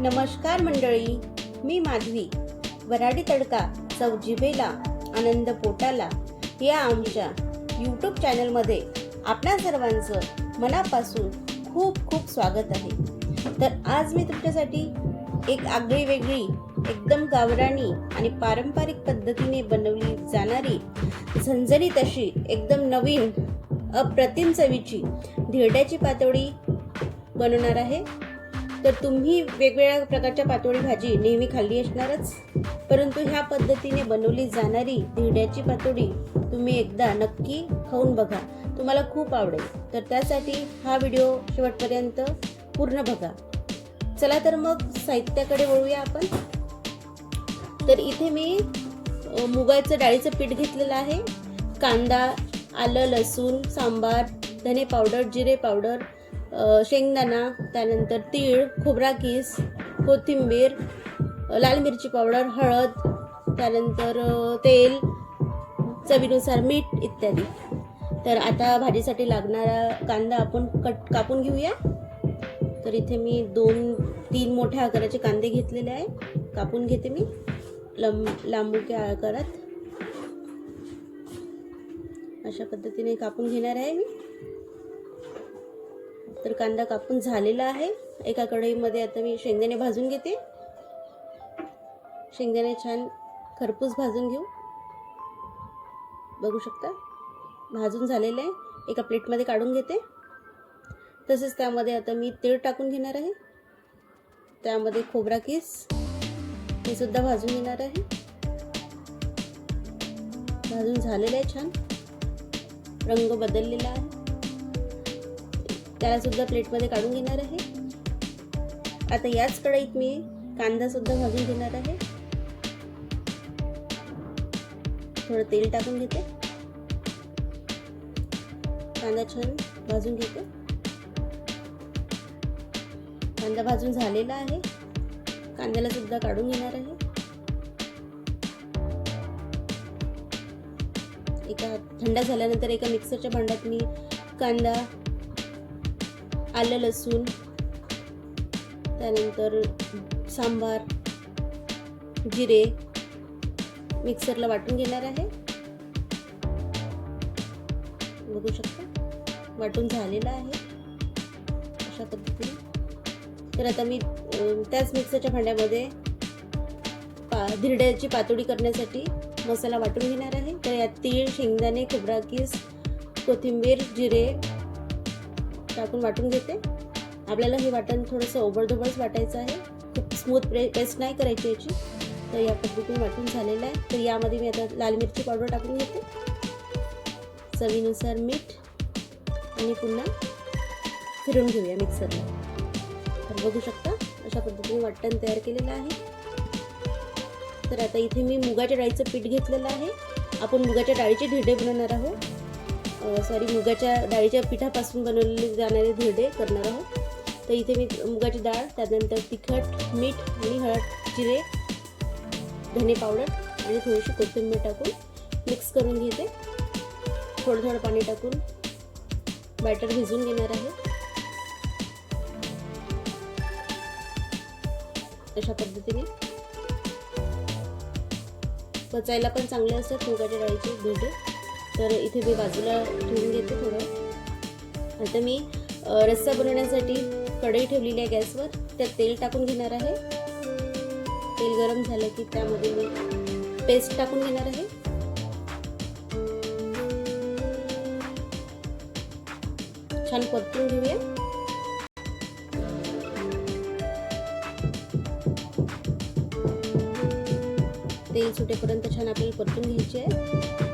नमस्कार मंडळी मी माधवी. वराडी तडका चवजिबेला आनंद पोटाला या आमच्या यूट्यूब चॅनलमध्ये आपणा सर्वांचं मनापासून खूप खूप स्वागत आहे. तर आज मी तुमच्यासाठी एक आगळी वेगळी एकदम गावराणी आणि पारंपरिक पद्धतीने बनवली जाणारी झणझणीत अशी एकदम नवीन अप्रतिम चवीची धिरड्याची पातळी बनवणार आहे. तर तुम्ही वेगवेगळ्या प्रकारच्या पातोळी भाजी नेहमी खाल्ली असणारच. परंतु ह्या पद्धतीने बनवली जाणारी धिरड्याची पातोळी तुम्ही एकदा नक्की खाऊन बघा. तुम्हाला खूप आवडेल. तर त्यासाठी हा व्हिडिओ शेवटपर्यंत पूर्ण बघा. चला तर मग साहित्याकडे वळूया आपण. तर इथे मी मुगाचं डाळीचं पीठ घेतलेलं आहे. कांदा आलं लसूण सांबार धने पावडर जिरे पावडर शेंगदाणा त्यानंतर तीळ खोबरा किस कोथिंबीर लाल मिरची पावडर हळद त्यानंतर तेल चवीनुसार मीठ इत्यादी. तर आता भाजीसाठी लागणारा कांदा आपण कट कापून घेऊया. तर इथे मी दोन तीन मोठ्या आकाराचे कांदे घेतलेले आहे कापून घेते मी. लंब लांबुक्या आकारात. अशा पद्धतीने कापून घेणार आहे मी. तर कांदा कापून झालेला आहे. एका कढईमध्ये आता मी शेंगदाणे भाजून घेते. शेंगदाणे छान खरपूस भाजून घेऊ. बघू शकता? भाजून झालेलं आहे. एका प्लेटमध्ये काढून घेते. तसेच त्यामध्ये आता मी तीळ टाकून घेणार आहे. त्यामध्ये खोबरा किस हे सुद्धा भाजून घेणार आहे. भाजून झालेलं आहे छान. रंग बदललेला आहे. त्याला सुद्धा प्लेटमध्ये काढून घेणार आहे. आता याच कढईत मी कांदा सुद्धा भाजून घेणार आहे. थोडं तेल टाकून घेते. कांदा छान भाजून घेते. कांदा भाजून झालेला आहे. कांद्याला सुद्धा काढून घेणार आहे. एका थंड झाल्यानंतर एका मिक्सरच्या भांड्यात मी कांदा आलं लसूण त्यानंतर सांबार जिरे मिक्सरला वाटून घेणार आहे. बघू शकता वाटून झालेलं आहे अशा पद्धतीने. तर आता मी त्याच मिक्सरच्या भांड्यामध्ये पा धिरड्याची पातोडी करण्यासाठी मसाला वाटून घेणार आहे. तर यात तीळ शेंगदाणे खोबरा किस कोथिंबीर जिरे टाकून वाटून घेते. आपल्याला हे वाटण थोडंसं ओबडधोबडच वाटायचं आहे. खूप स्मूथ प्रे पेस्ट नाही करायची याची. तर या पद्धतीने वाटून झालेलं आहे. तर यामध्ये मी आता लाल मिरची पावडर टाकून घेते. चवीनुसार मीठ आणि पुन्हा फिरून घेऊया मिक्सरला. तर बघू शकता अशा पद्धतीने वाटण तयार केलेलं आहे. तर आता इथे मी मुगाच्या डाळीचं पीठ घेतलेलं आहे. आपण मुगाच्या डाळीचे धिरडे बनवणार आहोत. सॉरी मुगाच्या डाळीच्या पिठापासून बनवलेले जाणारे धिरडे करणार आहोत. तर इथे मी मुगाची डाळ त्यानंतर तिखट मीठ आणि हळद जिरे धने पावडर आणि थोडीशी कोथिंबीर टाकून मिक्स करून घेते. थोडं थोडं पाणी टाकून बॅटर भिजवून घेणार आहे. अशा पद्धतीने. पचायला पण चांगले असतात मुगाच्या डाळीचे धिरडे तर इथे मी बाजूला ठेवून घेते थोडं. आता मी रस्सा बनवण्यासाठी कढई ठेवलेली आहे गॅसवर. त्यात तेल टाकून घेणार आहे. तेल गरम झालं की त्यामध्ये मी पेस्ट टाकून घेणार आहे. छान परतून घेऊया. तेल सुटेपर्यंत छान आपल्याला परतून घ्यायची आहे.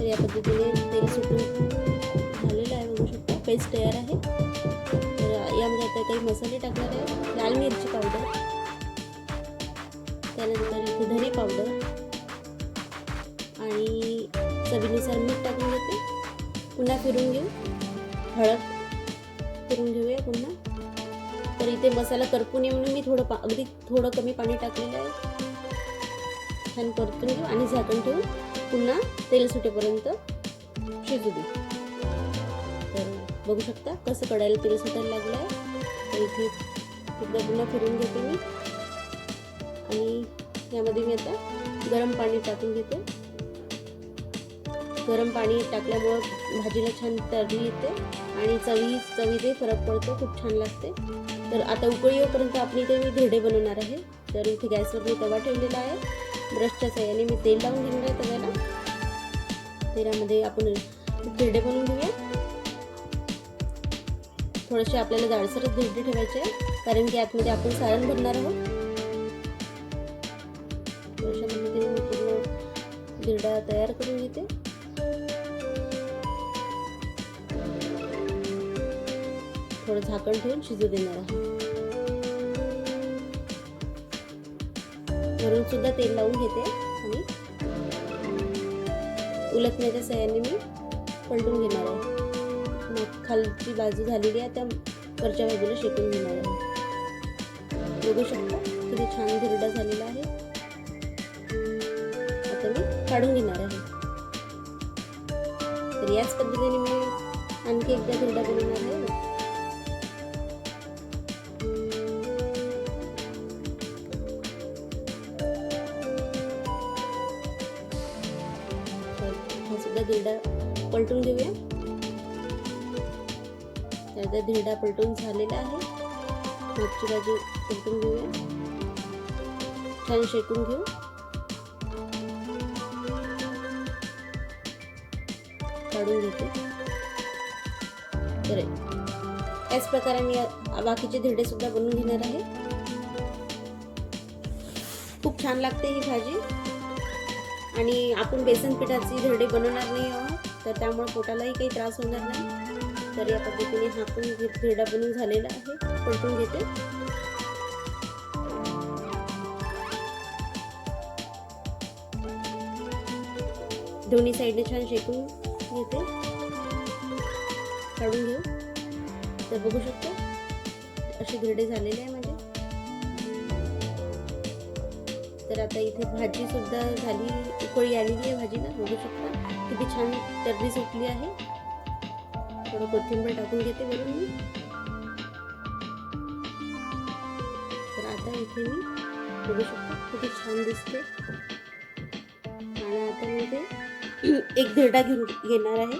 तर या पद्धतीने तेल सुटून झालेलं आहे बघू शकता. पेस्ट तयार आहे. तर यामध्ये आता काही मसाले टाकणार आहे. लाल मिरची पावडर. त्यानंतर इथे धने पावडर. आणि चवीनुसार मीठ टाकून घेते. पुन्हा फिरून घेऊ. हळद फिरून घेऊया पुन्हा. तर इथे मसाला करपून येऊन मी थोडं पा अगदी थोडं कमी पाणी टाकलेलं आहे. छान परतून घेऊ आणि झाकण ठेवून पुन्हा तेल सुटेपर्यंत शिजू दे. तर बघू शकता कसं कडायला तेल सुटायला लागलं आहे तर इथे एकदा पुन्हा फिरून घेते मी. आणि यामध्ये मी आता गरम पाणी टाकून घेते. गरम पाणी टाकल्यामुळं भाजीला छान तर्री येते आणि चवी चवीतही फरक पडतो खूप छान लागते. तर आता उकळी येऊपर्यंत आपण इथे मी धेडे बनवणार आहे. तर इथे गॅसवर मी तवा ठेवलेला आहे. ब्रशच्या सहाय्याने मी तेल लावून घेणार आहे तव्याला. तेलामध्ये आपण धेडे बनवून घेऊया. थोडेसे आपल्याला जाडसरच धिरडे ठेवायचे आहे कारण की आतमध्ये आपण सारण भरणार आहोत. अशा पद्धतीने मी पूर्ण धिरडा तयार करून घेते. थोडं झाकण ठेवून शिजू देणार आहे भरून सुद्धा तेल लावून घेते आणि उलटण्याच्या सहाय्याने मी पलटून घेणार आहे. मग खालची बाजू झालेली आहे त्या वरच्या बाजूला शेकून घेणार आहे. बघू शकता किती छान धिरडा झालेला आहे. आता मी काढून घेणार आहे. तर याच पद्धतीने मी आणखी एकदा धिरडा बनवणार आहे. हा धिरडा पलटून घेऊया. त्याचा धिरडा पलटून झालेला आहे. मागची बाजू पलटून घेऊया. छान शेकून घेऊ. काढून घेते. तर याच प्रकारे मी बाकीचे धिरडे सुद्धा बनवून घेणार आहे. खूप छान लागते ही भाजी. आणि आपण बेसन पिठाची धिरडे बनवणार नाही आहोत तर त्यामुळे पोटालाही काही त्रास होणार नाही. तर या पद्धतीने हा पण धिरडा बनवून झालेला आहे पलटून घेते. दोन्ही साईडने छान शेकून घेते. काढून घेऊ. तर बघू शकतो असे घरडे झालेले आहे म्हणजे तर आता इथे भाजी सुद्धा झाली उकळी आलेली आहे भाजीला बघू शकता. किती छान तर्री सुटली आहे. थोडं कोथिंबीर टाकून घेते वरून मी. तर आता इथे मी बघू शकता किती छान दिसते. आणि आता मी ते एक धिरडा घेऊन घेणार आहे.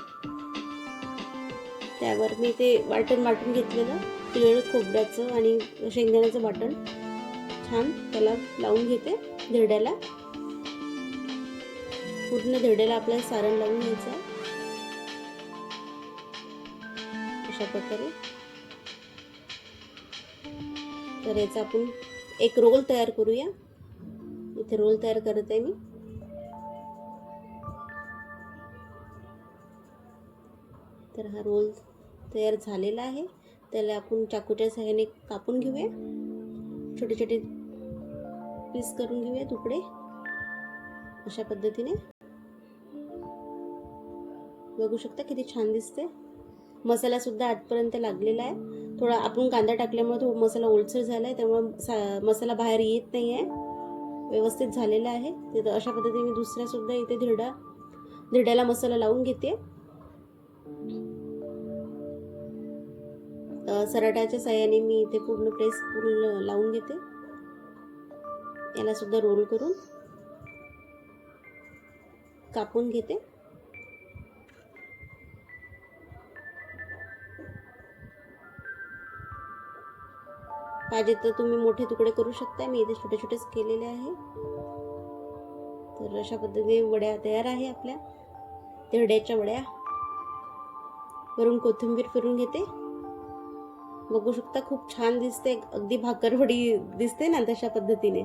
त्यावर मी ते वाटण वाटून घेतलेलं तीळ खोबऱ्याचं आणि शेंगदाण्याचं वाटण. छान त्याला लावून घेते. धिरड्याला पूर्ण धिरड्याला आपल्याला सारण लावून घ्यायचं. अशा प्रकारे. तर याचा आपण एक रोल तयार करूया. इथे रोल तयार करत आहे मी. तर हा रोल तयार झालेला आहे. त्याला आपण चाकूच्या सहाय्याने कापून घेऊया. छोटे छोटे पीस करून घेऊया तुकडे अशा पद्धतीने. बघू शकता किती छान दिसते मसालासुद्धा आठपर्यंत लागलेला आहे. थोडा आपण कांदा टाकल्यामुळे तो मसाला ओलसर झाला आहे त्यामुळे सा मसाला बाहेर येत नाही आहे व्यवस्थित झालेला आहे. तिथं अशा पद्धतीने मी दुसऱ्यासुद्धा इथे धिरडा धिरड्याला मसाला लावून घेते. सराट्याच्या साह्याने मी इथे पूर्ण प्रेस पूर्ण लावून घेते. याला सुद्धा रोल करून कापून घेते. पाहिजे तर तुम्ही मोठे तुकडे करू शकता मी इथे छोटे छोटेच केलेले आहे. तर अशा पद्धतीने वड्या तयार आहे आपल्या. तेरड्याच्या वड्या. वरून कोथिंबीर फिरून घेते. बघू शकता खूप छान दिसते. अगदी भाकरवडी दिसते ना तशा पद्धतीने.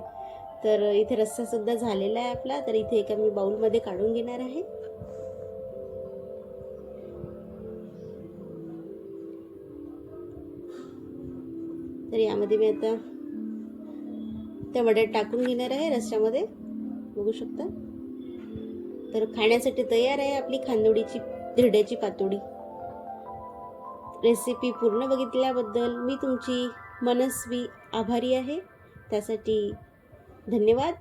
तर इथे रस्सा सुद्धा झालेला आहे आपला. तर इथे एका मी बाउलमध्ये काढून घेणार आहे. तर यामध्ये मी आता त्या वड्यात टाकून घेणार आहे रस्त्यामध्ये. बघू शकता. तर खाण्यासाठी तयार आहे आपली खांदोडीची धिरड्याची पातोडी. रेसिपी पूर्ण बघितल्याबद्दल मी तुमची मनस्वी आभारी आहे. त्यासाठी धन्यवाद.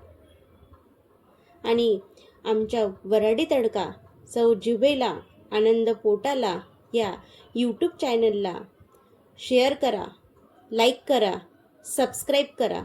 आणि आमच्या वराडी तडका सौ जिभेला आनंद पोटाला या यूट्यूब चॅनलला शेअर करा लाईक करा सबस्क्राईब करा.